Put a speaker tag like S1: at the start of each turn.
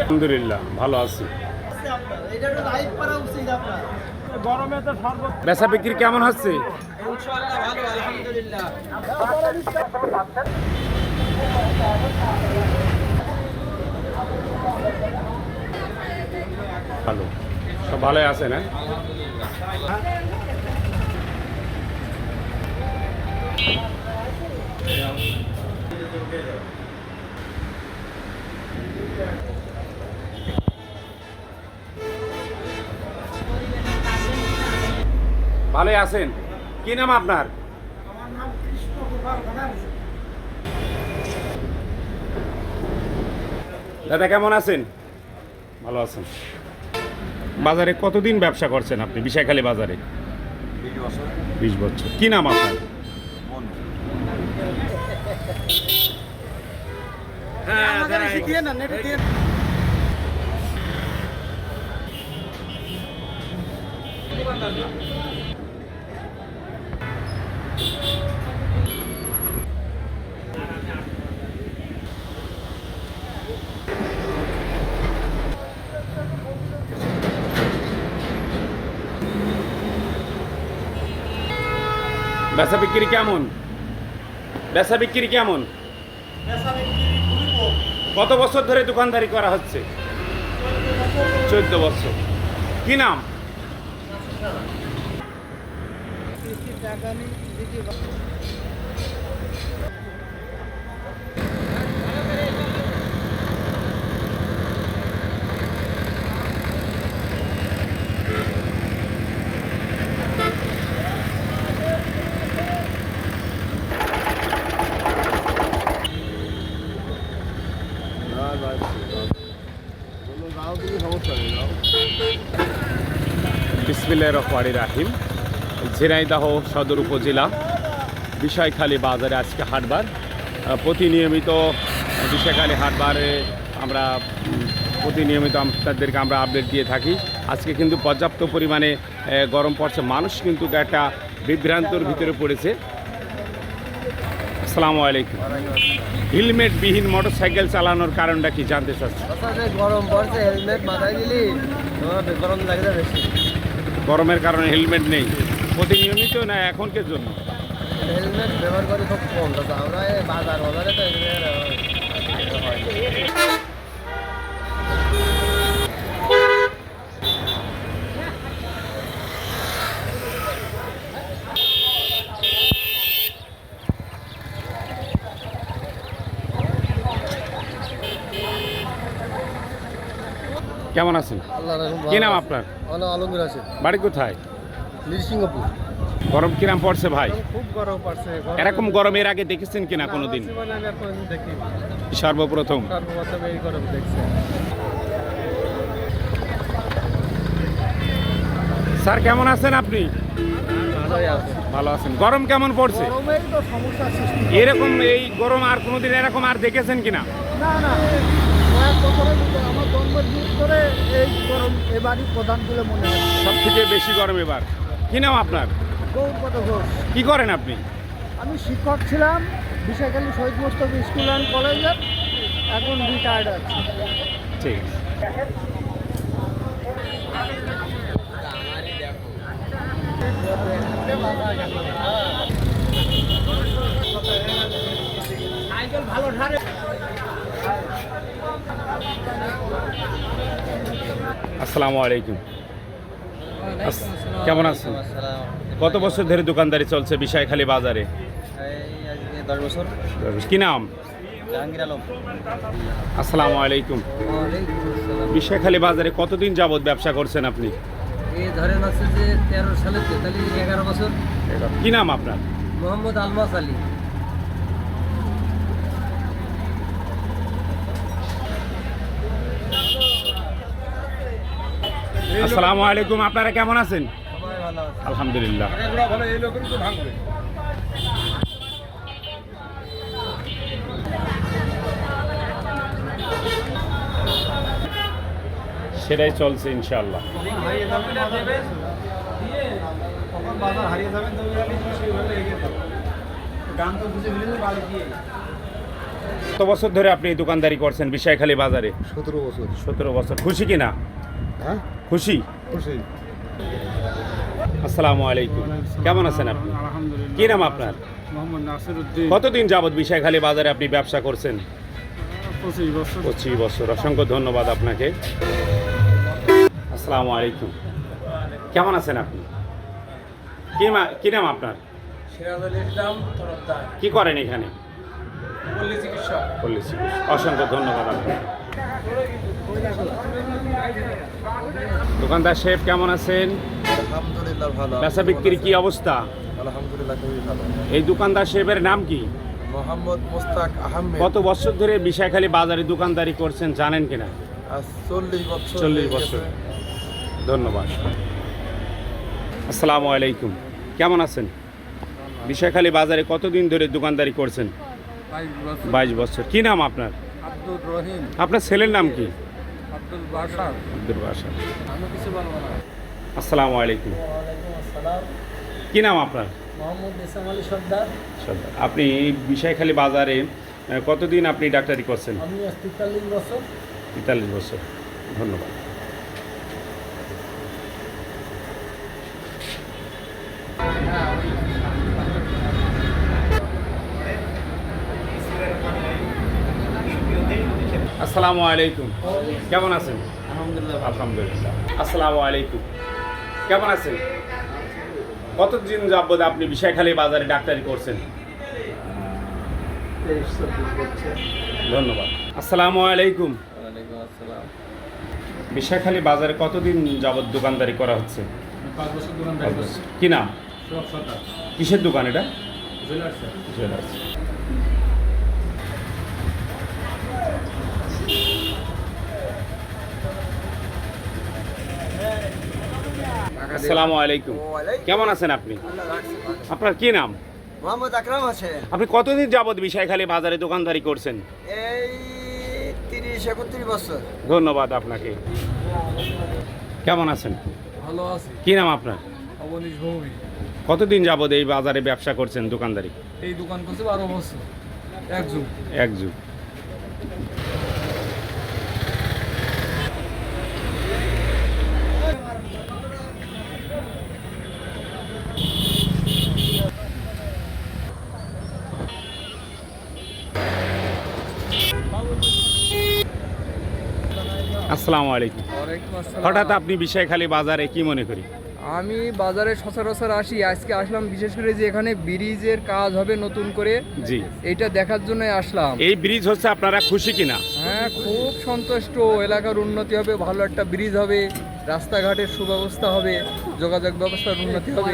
S1: আলহামদুলিল্লাহ ভালো আছি। বেচা বিক্রি কেমন হচ্ছে?
S2: ভালো
S1: ভালো সব ভালোই আছে না ভালোই আছেন? কি নাম আপনার? দাদা কেমন আছেন? ভালো আছেন। বাজারে কতদিন ব্যবসা করছেন আপনি? বিশাখালী বাজারে। বিশ বছর। কি নাম আপনার?
S2: দিয়ে
S1: বেচা বিক্রি কেমন? বেচা বিক্রি কেমন? কত বছর ধরে দোকানদারি করা হচ্ছে? চোদ্দ বছর। কি নাম? বিসমিল্লাহ রহমানি রাহিম। ঝিনাইদহ সদর উপজেলা, বিষয়খালী বাজারে আজকে হাটবার। প্রতিনিয়মিত বিষয়খালী হাটবারে আমরা প্রতিনিয়মিত তাদেরকে আমরা আপডেট দিয়ে থাকি। আজকে কিন্তু পর্যাপ্ত পরিমাণে গরম পড়ছে। মানুষ কিন্তু একটা বিভ্রান্তর ভিতরে পড়েছে। আসসালামু আলাইকুম। হেলমেটবিহীন মোটর সাইকেল চালানোর কারণটা কি জানতে চাচ্ছি
S2: গরম পড়ছে, হেলমেট মাথায় দিলি গরম লাগবে বেশি।
S1: গরমের কারণে হেলমেট নেই। প্রতিনিয়মিত না, এখনকার জন্য।
S2: হেলমেট ব্যবহার করি খুব কম আমরা বাজার বাজারে তো
S1: কেমন আছেন? কি নাম আপনার?
S2: আলমগীর আছে।
S1: বাড়ি কোথায়?
S2: নৃসিংহপুর
S1: গরম কিরাম পড়ছে ভাই?
S2: খুব গরম পড়ছে।
S1: এরকম গরম এর আগে দেখেছেন কিনা কোনোদিন? সর্বপ্রথম।
S2: সর্বপ্রথম এই গরম দেখছি।
S1: স্যার কেমন আছেন আপনি? ভালো আছেন। গরম কেমন পড়ছে? এরকম এই গরম আর কোনোদিন এরকম আর দেখেছেন কিনা?
S2: না না। বছরের মধ্যে আমার জন্মদিন করে এই গরম এবারই প্রধান বলে মনে হয়।
S1: সব থেকে বেশি গরম এবার। কি নাম আপনার?
S2: গৌরপদ ঘোষ।
S1: কি করেন আপনি?
S2: আমি শিক্ষক ছিলাম বিশাখালী শহীদ মোস্তফা স্কুল অ্যান্ড কলেজের। এখন রিটায়ার্ড আছি।
S1: ঠিক। আছে
S2: ভালো ধারে
S1: আসসালামু আলাইকুম। কেমন আছেন? কত বছর ধরে দোকানদারি চলছে বিষয়খালী বাজারে? কি নাম? আসসালামু আলাইকুম। বিষয়খালী বাজারে কতদিন যাবৎ ব্যবসা করছেন আপনি?
S2: ধরেন আছে যে তেরো সালে এগারো বছর।
S1: কি নাম আপনার?
S2: মোহাম্মদ আলমাস আলী।
S1: আসসালামু আলাইকুম আপনারা কেমন আছেন? আলহামদুলিল্লাহ। সেটাই চলছে ইনশাল্লাহ কত বছর ধরে আপনি দোকানদারি করছেন? বিষয়খালী বাজারে?
S3: সতেরো বছর।
S1: সতেরো বছর। খুশি কিনা?
S3: হ্যাঁ?
S1: খুশি?
S3: খুশি।
S1: আসসালামু আলাইকুম। কেমন আছেন আপনি? কি নাম আপনার?
S3: মোহাম্মদ
S1: কতদিন যাবৎ বিষয়খালী বাজারে আপনি ব্যবসা করছেন?
S3: পঁচিশ বছর।
S1: অসংখ্য ধন্যবাদ আপনাকে। আসসালামু আলাইকুম। কেমন আছেন আপনি? কি কি নাম আপনার?
S3: সিরাজুল
S1: কি করেন এখানে?
S3: পল্লী চিকিৎসক।
S1: পল্লী চিকিৎসা। অসংখ্য ধন্যবাদ আপনাকে। দোকানদার শেফ কেমন আছেন?
S3: আলহামদুলিল্লাহ ভালো।
S1: বেচা বিক্রির কি অবস্থা?
S3: আলহামদুলিল্লাহ খুবই ভালো।
S1: এই দোকানদার শেফের নাম কি?
S3: মোহাম্মদ মোস্তাক আহমেদ।
S1: কত বছর ধরে বিশাখালী বাজারে দোকানদারি করছেন জানেন কিনা?
S3: চল্লিশ বছর
S1: চল্লিশ বছর। ধন্যবাদ। আসসালামু আলাইকুম। কেমন আছেন? বিশাখালী বাজারে কতদিন ধরে দোকানদারি করছেন।
S3: বাইশ বছর।
S1: কি নাম আপনার?
S3: আব্দুর রহিম।
S1: আপনার ছেলের নাম কি?
S3: আব্দুল বাসার
S1: আব্দুল
S3: আমি কিছু বলব না।
S1: আসসালামু আলাইকুম।
S4: আসসালাম।
S1: কি নাম আপনার?
S4: মোহাম্মদ ইসলাম আলী সর্দার।
S1: সর্দার। আপনি বিষয়খালী বাজারে কতদিন আপনি ডাক্তারি করছেন?
S4: আমি তেতাল্লিশ বছর।
S1: তেতাল্লিশ বছর। ধন্যবাদ। আসসালামু আলাইকুম। কেমন আছেন?
S3: আলহামদুলিল্লাহ
S1: আলহামদুলিল্লাহ। আসসালামু আলাইকুম। কেমন আছেন? কতদিন যাবত আপনি বিষয়খালী বাজারে ডাক্তারি করছেন? ধন্যবাদ। আসসালামু আলাইকুম। বিষয়খালী বাজারে কতদিন যাবত দোকানদারি করা হচ্ছে? কি নাম? কিসের দোকান এটা?
S3: জুয়েলার্স।
S1: আসসালামু আলাইকুম। কেমন আছেন আপনি? আপনার কি নাম?
S5: মোহাম্মদ আকরাম হোসেন।
S1: আপনি কতদিন যাবত বিষয়খালী বাজারে দোকানদারি করছেন?
S5: এই তিরিশ একত্রিশ বছর।
S1: ধন্যবাদ আপনাকে। কেমন আছেন?
S3: ভালো আছি।
S1: কি নাম আপনার?
S3: অবনীশ
S1: কতদিন যাবত এই বাজারে ব্যবসা করছেন দোকানদারি?
S3: এই দোকান করছে বারো বছর। এক যুগ।
S1: এক যুগ। আসসালামু আলাইকুম। হঠাৎ আপনি বিষয়খালী বাজারে কি মনে করি?
S3: আমি বাজারে সচরাচর আসি আজকে আসলাম বিশেষ করে যে এখানে ব্রিজের কাজ হবে নতুন করে
S1: জি।
S3: এটা দেখার জন্য আসলাম।
S1: এই ব্রিজ হচ্ছে আপনারা খুশি কিনা?
S3: হ্যাঁ খুব সন্তুষ্ট। এলাকার উন্নতি হবে ভালো একটা ব্রিজ হবে রাস্তাঘাটের সুব্যবস্থা হবে যোগাযোগ ব্যবস্থার উন্নতি হবে।